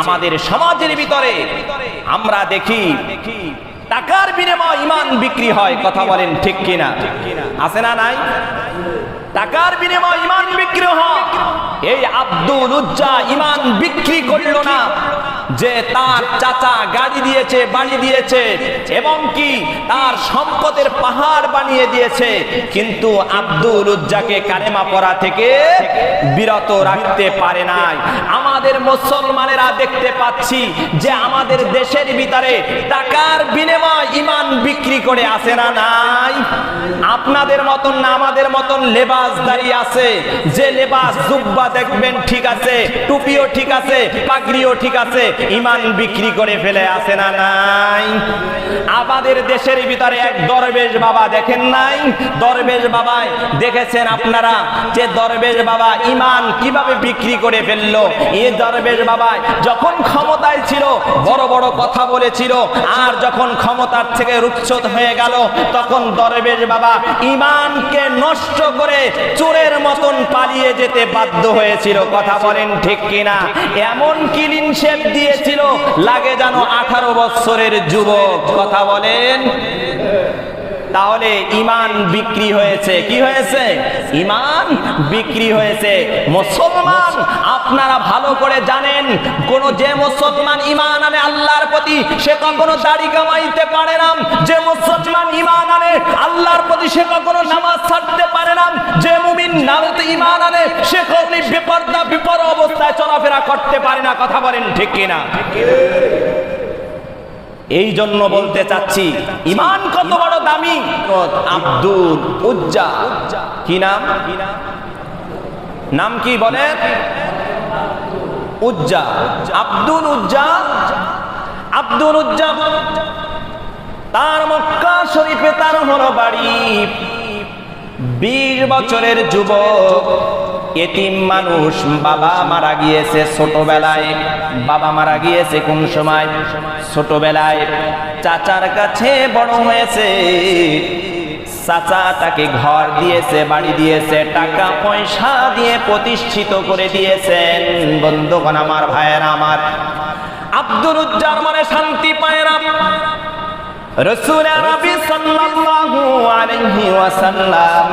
আমাদের সমাজের ভিতরে আমরা দেখি টাকার বিনিময় ইমান বিক্রি হয়, কথা বলেন ঠিক কিনা? আছে না নাই? টাকার বিনিময় ইমান বিক্রি হয়। এই আব্দুল উজ্জা ইমান বিক্রি করল না। যে তার চাচা গাড়ি দিয়েছে, বাড়ি দিয়েছে, এবং কি তার সম্পদের পাহাড় বানিয়ে দিয়েছে, কিন্তু আব্দুল উজ্জাকে কালেমা পড়া থেকে বিরত রাখতে পারে নাই। আমাদের মুসলমানেরা দেখতে পাচ্ছি যে আমাদের দেশের ভিতরে টাকার বিনিময় ইমান বিক্রি করে আসে না নাই? আপনাদের মতন না, আমাদের মতন লেবাস দাঁড়িয়ে আছে। যে লেবাস জুব্বা দেখবেন ঠিক আছে, টুপিও ঠিক আছে, পাগড়িও ঠিক আছে ইমান বিক্রি করে ফেলে আসে না নাই? আমাদের দেশের ভিতরে এক দরবেশ বাবা দেখেন নাই? দরবেশ বাবায় দেখেছেন আপনারা যে দরবেশ বাবা ইমান কীভাবে বিক্রি করে ফেলল? এই দরবেশ বাবা যখন ক্ষমতায় ছিল, বড় বড় কথা বলেছিল, আর যখন ক্ষমতার থেকে রুচ্ছত হয়ে গেল, তখন দরবেশ বাবা ইমানকে নষ্ট করে চোরের মতন পালিয়ে যেতে বাধ্য হয়েছিল। কথা বলেন ঠিক কিনা? এমন কিলিন শেপ দিয়েছিল লাগে যেন আঠারো বছরের যুবক। কথা বলেন। তাহলে ইমান বিক্রি হয়েছে। কি হয়েছে? ইমান বিক্রি হয়েছে। মুসলমান, আপনারা ভালো করে জানেন, কোন যে মুসলমান ইমান আনে আল্লাহর প্রতি, সে কখনো দাড়ি কামাইতে পারে না। যে মুসলমান ইমান আনে আল্লাহর প্রতি, সে কখনো নামাজ ছাড়তে পারে না। যে মুমিন নামতে ইমান আনে, সে কখনো বিপর্দা, বিপর অবস্থায় চলাফেরা করতে পারে না। কথা বলেন ঠিক কিনা? এই জন্য বলতে চাচ্ছি, ইমান কত বড় দামি? আব্দুল উজ্জা। কি নাম? নাম কি বলেন উজ্জা। আব্দুল উজ্জা? আব্দুল উজ্জা তার মক্কা শরীফে তার হলো বাড়ি। বিশ বছরের যুবক। এতিম মানুষ বাবা মারা গিয়েছে ছোটবেলায়। বাবা মারা গিয়েছে কোন সময়? ছোটবেলায়। চাচার কাছে বড় হয়েছে। চাচা তাকে ঘর দিয়েছে, বাড়ি দিয়েছে, টাকা পয়সা দিয়ে প্রতিষ্ঠিত করে দিয়েছেন। বন্ধুগণ আমার, ভাইয়ের আমার, আব্দুল উজ্জার মনে শান্তি পায় না। রসুল আরবি সাল্লাল্লাহু আলাইহি ওয়াসাল্লাম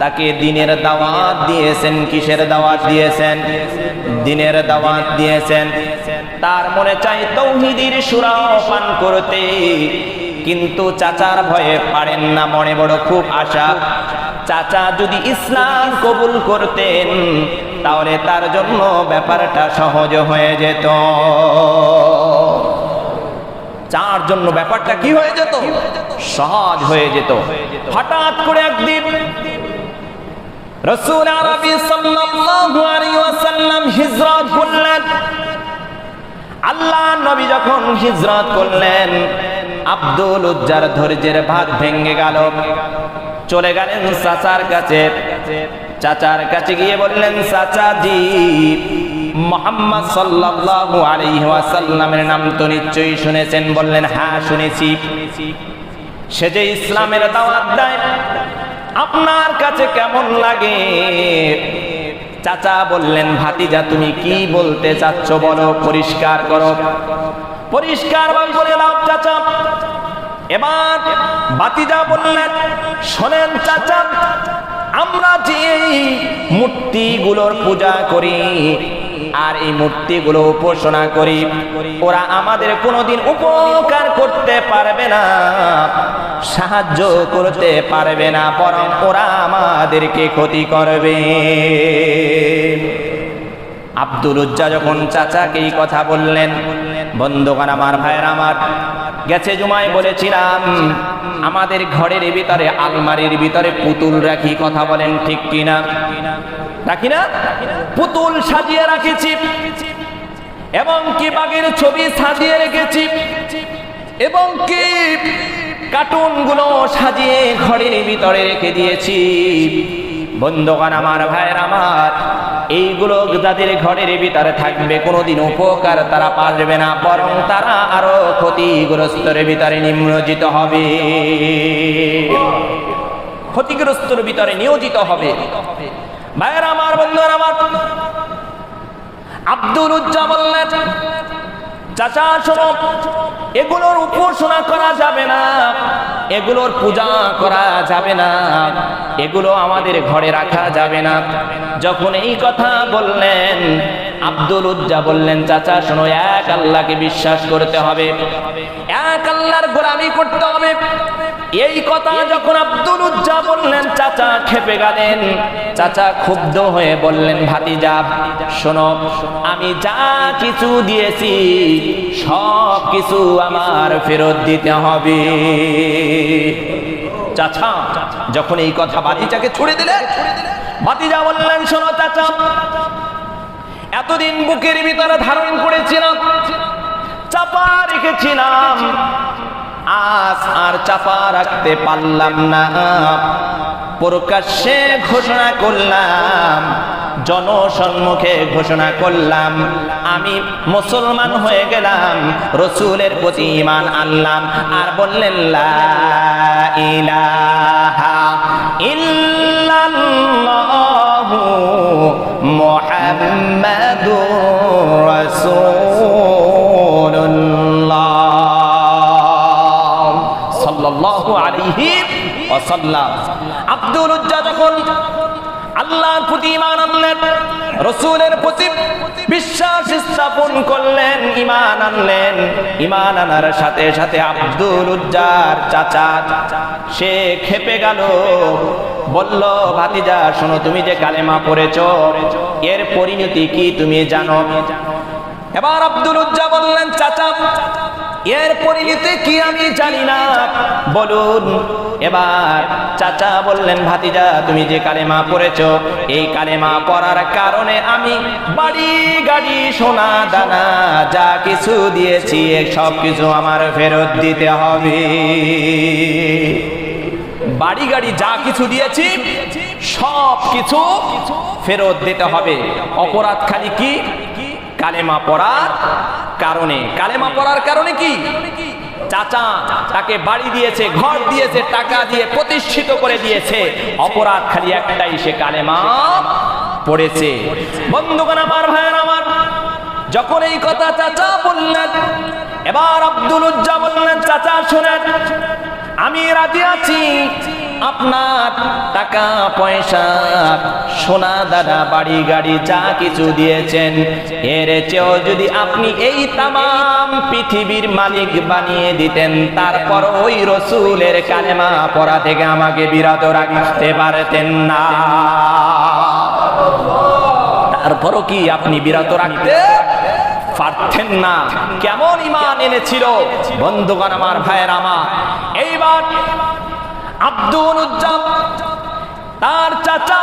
তাকে দিনের দাওয়াত দিয়েছেন, কিসের দাওয়াত দিয়েছেন? দিনের দাওয়াত দিয়েছেন। তার মনে চাই তৌহিদের সুরাও পান করতে, কিন্তু চাচার ভয়ে পারেন না, মনে বড় খুব আশা। চাচা যদি ইসলাম কবুল করতেন, তাহলে তার জন্য ব্যাপারটা সহজ হয়ে যেত। চার জন্য ব্যাপারটা কি হয়ে যেত? সহজ হয়ে যেত। হঠাৎ করে একদিন রসুল আরবি সাল্লাল্লাহু আলাইহি ওয়াসাল্লাম হিজরত করলেন। আল্লাহ নবী যখন হিজরত করলেন, আব্দুল উজ্জার ধৈর্যের ভাত ভেঙে গেল। চলে গেলেন চাচার কাছে। চাচার কাছে গিয়ে বললেন, চাচাজি, মোহাম্মদ সাল্লাল্লাহু আলাইহি ওয়াসাল্লামের নাম তো নিশ্চয়ই শুনেছেন। বললেন হ্যাঁ শুনেছি। সে যে ইসলামের দাওয়াত দেয় আপনার কাছে কেমন লাগে? চাচা বললেন, ভাতিজা, তুমি কি বলতে চাচ্ছ বলো, পরিষ্কার করো। পরিষ্কার বলে নাও চাচা। এবার ভাতিজা বললেন, শোনেন, চাচা, আমরা যে মূর্তিগুলোর পূজা করি আর এই মূর্তিগুলো উপাসনা করি। ওরা আমাদের কোনোদিন উপকার করতে পারবে না, সাহায্য করতে পারবে না, বরং ওরা আমাদেরকে ক্ষতি করবে। আব্দুল উজ্জা যখন চাচাকে কথা বললেন, বন্ধুগণ আমার ভাইয়ের আমার, গেছে জুমায় বলেছিলাম, আমাদের ঘরের ভিতরে আলমারির ভিতরে পুতুল রাখি কথা বলেন ঠিক কিনা? রাখি না? পুতুল সাজিয়ে রাখেছি। এবং কি বাঘের ছবি সাজিয়ে রেখেছি। এবং কি কার্টুনগুলো সাজিয়ে ঘরের ভিতরে রেখে দিয়েছি। বন্ধুগণ আমার, ভাইয়ের আমার, এইগুলো যাদের ঘরের ভিতরে থাকবে, কোনোদিন উপকার তারা পারবে না, বরং তারা আরও ক্ষতিগ্রস্তর ভিতরে নিম্নজিত হবে। ক্ষতিগ্রস্তর ভিতরে নিয়োজিত হবে। ভাইয়ের, আমার বন্ধুরা, আমার আব্দুল উজ্জা বললেন, চাচা, শোনো, এগুলোর উপাসনা করা যাবে না, এগুলোর পূজা করা যাবে না, এগুলো আমাদের ঘরে রাখা যাবে না। যখন এই কথা বললেন, আব্দুল উজ্জা বললেন, চাচা, শোনো, এক আল্লাহকে বিশ্বাস করতে হবে, এক আল্লাহর গোলামি করতে হবে। এই কথা যখন আব্দুল উজ্জা বললেন, চাচা খেপে গেলেন। চাচা ক্ষুব্ধ হয়ে বললেন, ভাতিজা, শোনো, আমি যা কিছু দিয়েছি, সব কিছু আমার ফেরত দিতে হবে। চাচা, যখন এই কথা বাতিজাকে ছুড়ে দিলেন বাতিজা বললেন, শোনো চাচা, এতদিন বুকের ভিতরে ধারণ করেছিলাম, চাপা রেখেছিলাম আজ আর চাপা রাখতে পারলাম না। প্রকাশ্যে ঘোষণা করলাম, জনসম্মুখে ঘোষণা করলাম। আমি মুসলমান হয়ে গেলাম, রসুলের প্রতি ইমান আনলাম আর বললেন ইলাহা ইল্লাল্লাহু মুহাম্মাদুর সাল্লাল্লাহু আলাইহি ওয়াসাল্লাম। আব্দুল উজ্জা যখন আল্লাহর প্রতি ঈমান আনলেন, রসুলের প্রতি বিশ্বাস স্থাপন করলেন, ঈমান আনলেন, ঈমান আনার সাথে সাথে আব্দুল উজ্জার চাচা, সে খেপে গেল। বলল, ভাতিজা, শোনো, তুমি যে কালেমা পড়েছ, এর পরিণতি কি তুমি জানো? এবার আব্দুল উজ্জা বললেন, চাচা এর পরিণতি কি আমি জানি না। বলুন। এবার চাচা বললেন, ভাতিজা, তুমি যে কালেমা পড়েছ, এই কালেমা পড়ার কারণে আমি বাড়ি, গাড়ি, সোনা, দানা, যা কিছু দিয়েছি সব কিছু আমার ফেরত দিতে হবে। বাড়ি, গাড়ি, যা কিছু দিয়েছি, সব কিছু ফেরত দিতে হবে। অপরাধ খালি কি? কালেমা পড়ার কারণে। কালেমা পড়ার কারণে কি? চাচা তাকে বাড়ি দিয়েছে, ঘর দিয়েছে, টাকা দিয়ে প্রতিষ্ঠিত করে দিয়েছে। অপরাধ খালি একটাই, সে কালেমা পড়েছে। বন্ধুগণ আমার, ভাইয়ের আমার, যখন এই কথা চাচা বললেন, এবার আব্দুল উজ্জা বললেন, চাচা, শোনেন, আমি রাজি আছি আপনার টাকা, পয়সা, সোনা দাদা বাড়ি, গাড়ি, যা কিছু দিয়েছেন, এর চেয়েও যদি আপনি এই তামাম পৃথিবীর মালিক বানিয়ে দিতেন, তারপর ওই রসুলের কালেমা পড়া থেকে আমাকে বিরত রাখতে পারতেন না। তারপরও কি আপনি বিরত রাখতে পারতেন না? কেমন ইমান এনেছিল? বন্ধুগণ আমার ভাইয়ের আমার, এইবার আব্দুল উজ্জাম, তার চাচা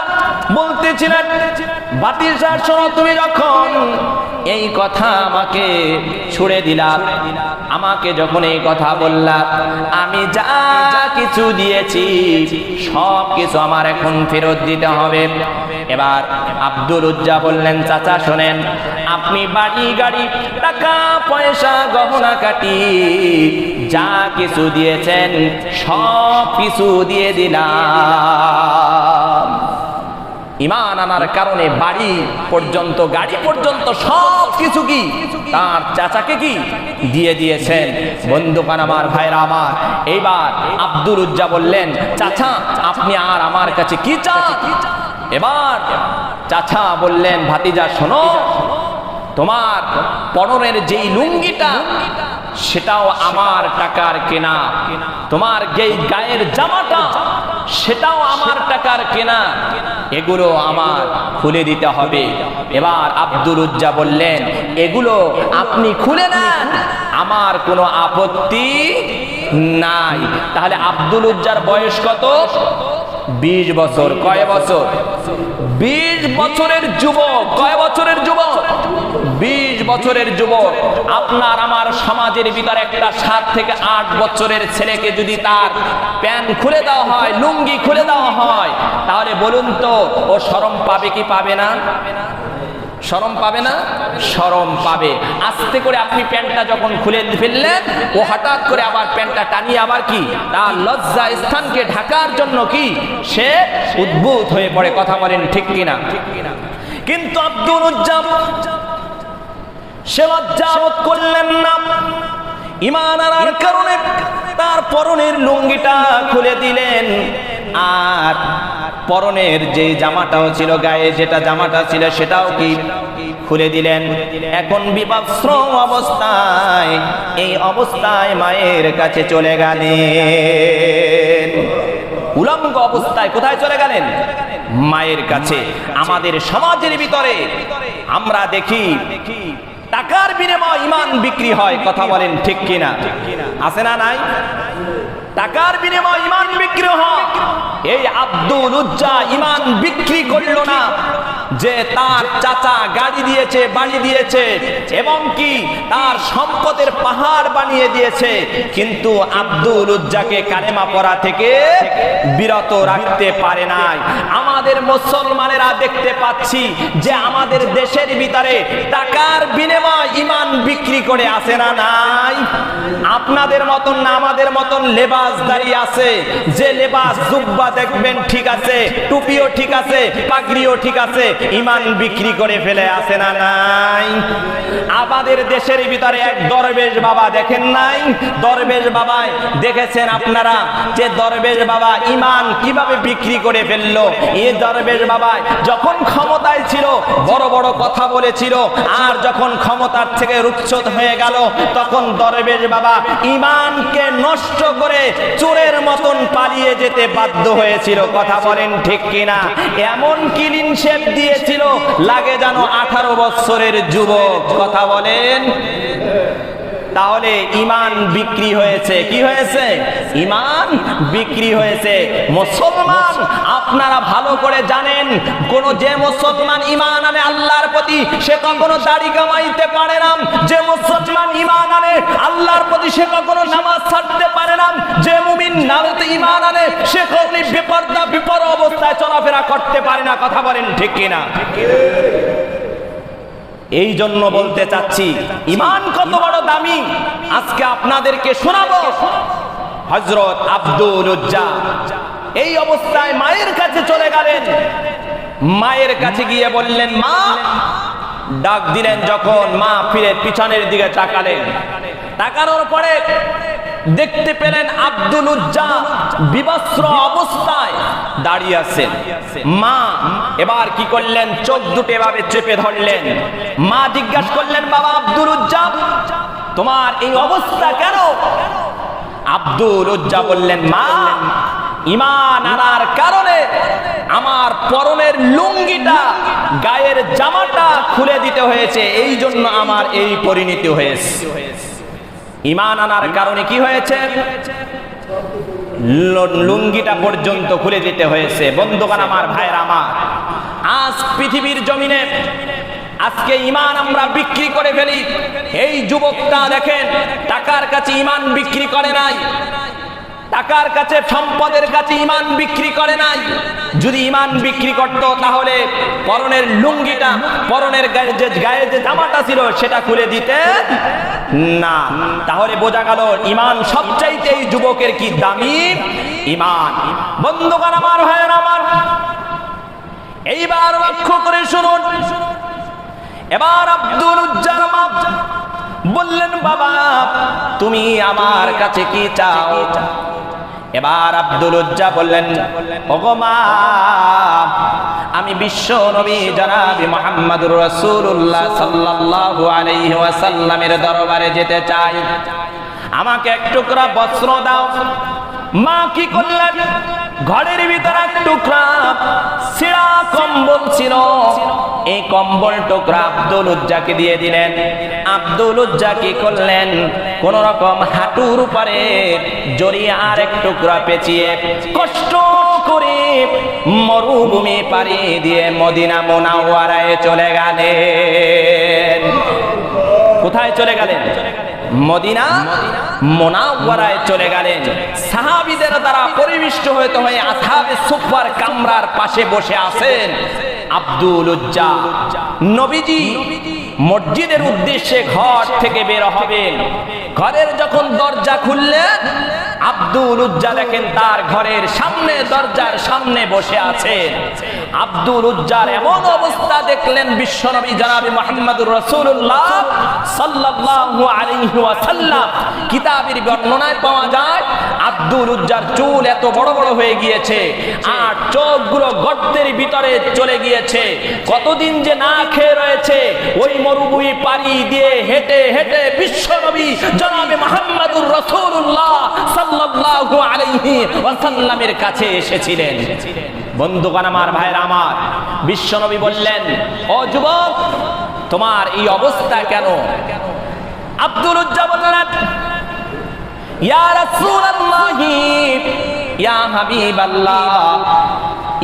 বলতেছিলেন বাতিজার শোনো, তুমি যখন এই কথা আমাকে ছুড়ে দিলাম আমাকে যখন এই কথা বললাম আমি যা কিছু দিয়েছি, সব কিছু আমার এখন ফেরত দিতে হবে। এবার আব্দুল উজ্জা বললেন, চাচা, শোনেন, আপনি বাড়ি, গাড়ি, টাকা, পয়সা, গহনা কাটি যা কিছু দিয়েছেন, সব কিছু দিয়ে দিলাম। ইমান আনার কারণে বাড়ি পর্যন্ত, গাড়ি পর্যন্ত সব কিছু কি? তার চাচাকে কি? দিয়ে দিয়েছেন। বন্ধুকান আমার, ভাইরা আমার এইবার আব্দুল উজ্জা বললেন, চাচা, আপনি আর আমার কাছে কি চান? এবার চাচা বললেন, ভাতিজা, শোনো, তোমার পরনের যেই লুঙ্গিটা, সেটাও আমার টাকার কেনা। তোমার যেই গায়ের জামাটা, সেটাও আমার টাকার কেনা। এগুলো আমার খুলে দিতে হবে। এবার আব্দুল উজ্জা বললেন, এগুলো আপনি খুলে নেন, আমার কোনো আপত্তি নাই। তাহলে আব্দুল উজ্জার বয়স কত? বিশ বছর। কয় বছর? বিশ বছরের যুবক। কয় বছরের যুবক? বিশ বছরের যুবক। আপনার আমার সমাজের ভিতরে একটা সাত থেকে আট বছরের ছেলেকে যদি তার প্যান্ট খুলে দেওয়া হয়, লুঙ্গি খুলে দেওয়া হয়, তাহলে বলুন তো, ও সরম পাবে কি পাবে না? সরম পাবে না? সরম পাবে। আস্তে করে আপনি প্যান্টটা যখন খুলে ফেললেন, ও হঠাৎ করে আবার প্যান্টটা টানিয়ে আবার কি? তার লজ্জা স্থানকে ঢাকার জন্য কি? সে উদ্ভূত হয়ে পড়ে। কথা বলেন ঠিক কিনা? কিন্তু আব্দুল উজ্জাম, সে লজ্জা করলেন না। ইমান আনার কারণে তার পরনের লুঙ্গিটা খুলে দিলেন। আর পরনের যে জামাটাও ছিল গায়ে, যেটা জামাটা ছিল সেটাও কি খুলে দিলেন? এখন বিবাশ্রম অবস্থায়, এই অবস্থায় মায়ের কাছে চলে গেলেন। উলঙ্গ অবস্থায় কোথায় চলে গেলেন? মায়ের কাছে। আমাদের সমাজের ভিতরে আমরা দেখি, টাকার বিনিময় ইমান বিক্রি হয়, কথা বলেন ঠিক কিনা? আছে না নাই? টাকার বিনিময় ইমান বিক্রি হয়। এই আব্দুল উজ্জা ইমান বিক্রি করল না। যে তার চাচা গাড়ি দিয়েছে, বাড়ি দিয়েছে, এবং কি তার সম্পদের পাহাড় বানিয়ে দিয়েছে, কিন্তু আব্দুল উজ্জাকে কালেমা পড়া থেকে বিরত রাখতে পারে নাই। আমাদের মুসলমানেরা দেখতে পাচ্ছি যে আমাদের দেশের ভিতরে টাকার বিনিময় ইমান বিক্রি করে আসে না নাই? আপনাদের মতন না, আমাদের মতন লেবাস দাঁড়িয়ে আছে। যে লেবাস জুব্বা দেখবেন ঠিক আছে, টুপিও ঠিক আছে, পাগড়িও ঠিক আছে ইমান বিক্রি করে ফেলে আসে না নাই? আমাদের দেশের ভিতরে এক দরবেশ বাবা দেখেন নাই? দরবেশ বাবায় দেখেছেন আপনারা যে দরবেশ বাবা ইমান কীভাবে বিক্রি করে ফেলল? এই দরবেশ বাবা যখন ক্ষমতায় ছিল, বড় বড় কথা বলেছিল, আর যখন ক্ষমতার থেকে রুচ্ছত হয়ে গেল, তখন দরবেশ বাবা ইমানকে নষ্ট করে চোরের মতন পালিয়ে যেতে বাধ্য হয়েছিল। কথা বলেন ঠিক কিনা? এমন কিলিন শেপ দিয়েছিল। লাগে যেন আঠারো বৎসরের যুবক। কথা বলেন। তাহলে ইমান বিক্রি হয়েছে। কি হয়েছে? ইমান বিক্রি হয়েছে। মুসলমান, আপনারা ভালো করে জানেন, কোন যে মুসলমান ইমান আনে আল্লাহর প্রতি, সে কখনো দাড়ি কামাইতে পারে না। যে মুসলমান ইমান আনে আল্লাহর প্রতি, সে কখনো নামাজ ছাড়তে পারে না। যে মুমিন নামতে ইমান আনে, সে কখনো বিপর্দা, বিপর অবস্থায় চলাফেরা করতে পারে না। কথা বলেন ঠিক কিনা? এই জন্য বলতে চাচ্ছি, ইমান কত বড় দামি? আজকে আপনাদেরকে শোনাবো হজরত আব্দুল এই অবস্থায় মায়ের কাছে চলে গেলেন। মায়ের কাছে গিয়ে বললেন, মা। ডাক দিলেন যখন মা ফিরে পিছনের দিকে তাকালেন। তাকানোর পরে দেখতে পেলেন আব্দুল উজ্জা বিবস্ত্র অবস্থায় দাঁড়িয়ে আছেন। মা এবার কি করলেন? চোখ দুটো এভাবে চেপে ধরলেন। মা জিজ্ঞাসা করলেন, বাবা আব্দুল উজ্জা তোমার এই অবস্থা কেন? আব্দুল উজ্জা বললেন, মা ইমান আনার কারণে আমার পরনের লুঙ্গিটা, গায়ের জামাটা খুলে দিতে হয়েছে। এই জন্য আমার এই পরিণতি হয়েছে। ইমান আনার কারণে কি হয়েছে? লুঙ্গিটা পর্যন্ত খুলে দিতে হয়েছে। বন্ধুগণ আমার, ভাইয়ের আমার, আজ পৃথিবীর জমিনে আজকে ইমান আমরা বিক্রি করে ফেলি। এই যুবকটা দেখেন, টাকার কাছে ইমান বিক্রি করে নাই। টাকার কাছে সম্পদের কাছে ইমান বিক্রি করে নাই। যদি ইমান বিক্রি করত, তাহলে পরনের লুঙ্গিটা, পরনের গায়ে যে গায়ে যে জামাটা ছিল, সেটা খুলে দিতে না। তাহলে বোঝা গেল ইমান সবচাইতে এই যুবকের কি দামি? ইমান বন্ধুগণ আমার, ভাইয়ের আমার, এইবার লক্ষ্য করে শুনুন। এবার আব্দুল উজ্জার মা বললেন, বাবা, তুমি আমার কাছে কি চাও? এবার আব্দুল উজ্জা বললেন, ওগো মা, আমি বিশ্ব নবী জনাবি মোহাম্মদুর রাসূলুল্লাহ সাল্লাল্লাহু আলাইহি দরবারে যেতে চাই। আমাকে এক টুকরা বস্ত্র দাও। মা কি করলেন? ঘরের ভিতরে এক টুকরা সিরা কম্বল ছিল। এই কম্বল টুকরা আব্দুল উজ্জাকে দিয়ে দিলেন। আব্দুল উজ্জা কি করলেন? কোন রকম হাঁটুর উপরে জড়িয়ে আর এক টুকরা পেঁচিয়ে কষ্ট করে মরুভূমি পাড়ি দিয়ে মদিনা মোনাওয়ারায় চলে গেলেন। কোথায় চলে গেলেন? মদিনা মোনাওয়ারায় চলে গেলেন। সাহাবীদের দ্বারা পরিবিষ্ট হইতে হয়ে আসহাবে সুফার কামরার পাশে বসে আছেন আব্দুল উজ্জা। নবীজি মসজিদের উদ্দেশ্যে ঘর থেকে বের হবেন। ঘরের যখন দরজা খুললেন আব্দুল উজ্জা দেখেন তার ঘরের সামনে দরজার সামনে বসে আছেন। আব্দুল উজ্জার এমন অবস্থা দেখলেন বিশ্বনবী জনাবি মোহাম্মদুর রসুল্লাহ সাল্লাল্লাহু আলাইহি ওয়াসাল্লাম। কিতাবের বর্ণনায় পাওয়া যায়, আব্দুল উজ্জার চুল এত বড় বড় হয়ে গিয়েছে, আর চোখগুলো গর্তের ভিতরে চলে গিয়েছে। কতদিন যে না খেয়ে রয়েছে, ওই মরুভূমি পাড়ি দিয়ে হেঁটে হেঁটে বিশ্বনবী জনাবে মোহাম্মদুর রসুল্লাহ সাল্লাল্লাহু আলাইহি ওয়াসাল্লামের কাছে এসেছিলেন। বন্ধুগণ আমার ভাইরা আমার, বিশ্বনবী বললেন, ও যুবক, তোমার এই অবস্থা কেন? আব্দুল উজ্জা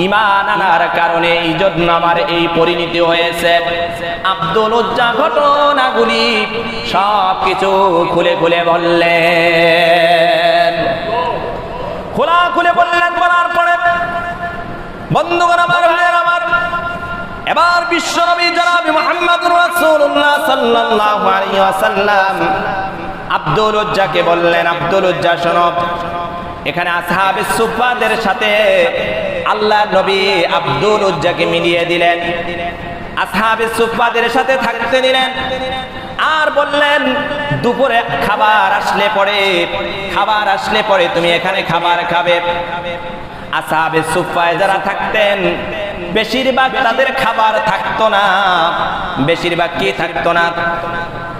ইমান আনার কারণে এই জন্য আমার এই পরিণতি হয়েছে। আব্দুল উজ্জা ঘটনাগুলি সব কিছু খুলে খুলে বললেন। খোলা খুলে বললেন, বলার পরে বন্ধুগণ আমার ভাইয়ের আমার, এবার বিশ্বনবী জনাবি মুহাম্মদুর রাসূলুল্লাহ সাল্লাল্লাহু আলাইহি ওয়াসাল্লাম আব্দুল উজ্জাকে বললেন, আব্দুল উজ্জা, শোনো, এখানে আসহাবে সুফাদের সাথে আল্লাহ নবী আব্দুল উজ্জাকে মিলিয়ে দিলেন। আসহাবে সুফাদের সাথে থাকতে দিলেন আর বললেন, দুপুরে খাবার আসলে পরে, খাবার আসলে পরে তুমি এখানে খাবার খাবে। আসাবে সুফায় যারা থাকতেন, বেশিরভাগ তাদের খাবার থাকতো না। বেশিরভাগ কি থাকতো না?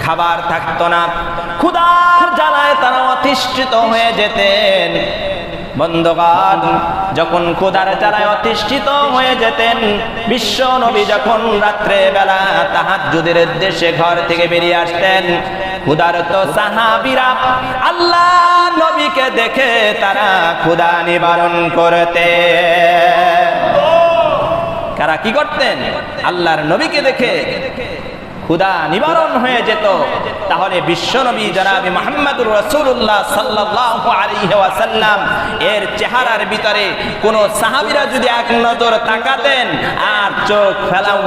খাবার থাকতো না। ক্ষুধার জ্বালায় তারা অতিষ্ঠিত হয়ে যেতেন। বন্ধগান যখন ক্ষুধার জ্বালায় অতিষ্ঠিত হয়ে যেতেন, বিশ্ব নবী যখন রাত্রে বেলা তাহাজ্জুদের উদ্দেশ্যে ঘর থেকে বেরিয়ে আসতেন ক্ষুধারত সাহাবিরা আল্লাহ নবীকে দেখে তারা ক্ষুদা নিবারণ করতে। কারা কি করতেন? আল্লাহর নবীকে দেখে। ক্ষুধা নিবারণ হয়ে যেত। তাহলে বিশ্বনবী জনাবি মোহাম্মদুর রসুল্লাহ সাল্লাল্লাহু আলাইহি ওয়াসাল্লাম, এর চেহারার ভিতরে কোন সাহাবীরা যদি এক নজর তাকাতেন, আর চোখ ফেলাও,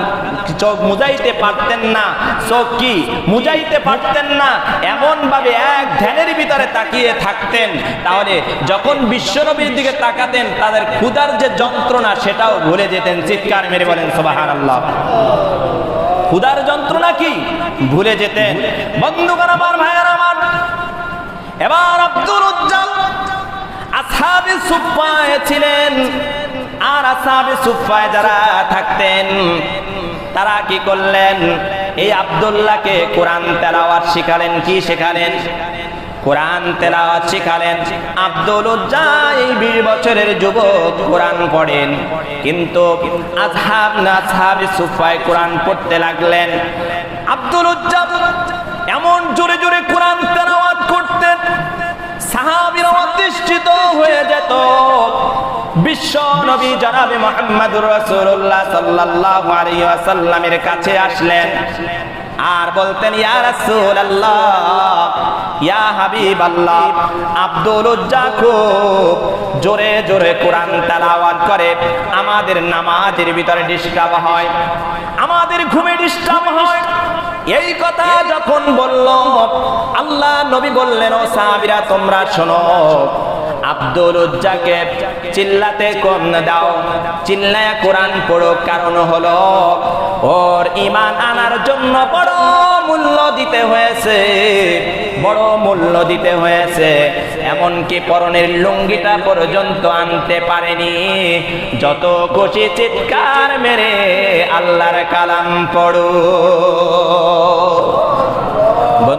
চোখ মুজাইতে পারতেন না, চোখ কি মুজাইতে পারতেন না, এমনভাবে এক ধ্যানের ভিতরে তাকিয়ে থাকতেন, তাহলে যখন বিশ্বনবীর দিকে তাকাতেন, তাদের ক্ষুধার যে যন্ত্রণা সেটাও ভুলে যেতেন। চিৎকার মেরে বলেন, সুবহানাল্লাহ। ক্ষুধার যন্ত্রণা কি? ভুলে যেতেন বন্ধুগণ আমার, ভাইয়ার আমার, এবার আব্দুল উজ্জাল আসহাবে সুফায় ছিলেন। আর আসহাবে সুফায় যারা থাকতেন, তারা কি করলেন? এই আব্দুল্লাহকে কোরআন তেলাওয়াত শিখালেন, কি শেখালেন? কোরআন তেলাওয়াত শিখালেন। আব্দুল এই বিশ বছরের যুবক কোরআন পড়েন, কিন্তু আজহাব না আসহাব সুফায় কোরআন পড়তে লাগলেন। আব্দুল উজ্জাব এমন জোরে জোরে কোরআন তেলাওয়াত করতেন সাহাবীরা অতিষ্ঠিত হয়ে যেত। বিশ্ব নবী জনাবে মোহাম্মদুর রাসূলুল্লাহ সাল্লাল্লাহু আলাইহি ওয়াসাল্লামের কাছে আসলেন। আর বলতেন, ইয়া রাসূলুল্লাহ, ইয়া হাবিবাল্লাহ, আব্দুল উজ্জা খুব জোরে জোরে কোরআন তেলাওয়াত করে, আমাদের নামাজের ভিতরে ডিস্টার্ব হয়, আমাদের ঘুমে ডিস্টার্ব হয়। এই কথা যখন বলল, আল্লাহ নবী বললেন, ও সাহাবীরা, তোমরা শোনো আব্দুল উজ্জাকে চিল্লাতে কম দাও। চিল্লায় কোরআন পড়ো কারণ হলো ওর ইমান আনার জন্য বড় মূল্য দিতে হয়েছে, বড় মূল্য দিতে হয়েছে। এমনকি পরনের লুঙ্গিটা পর্যন্ত আনতে পারেনি। যত খুশি চিৎকার মেরে আল্লাহর কালাম পড়ো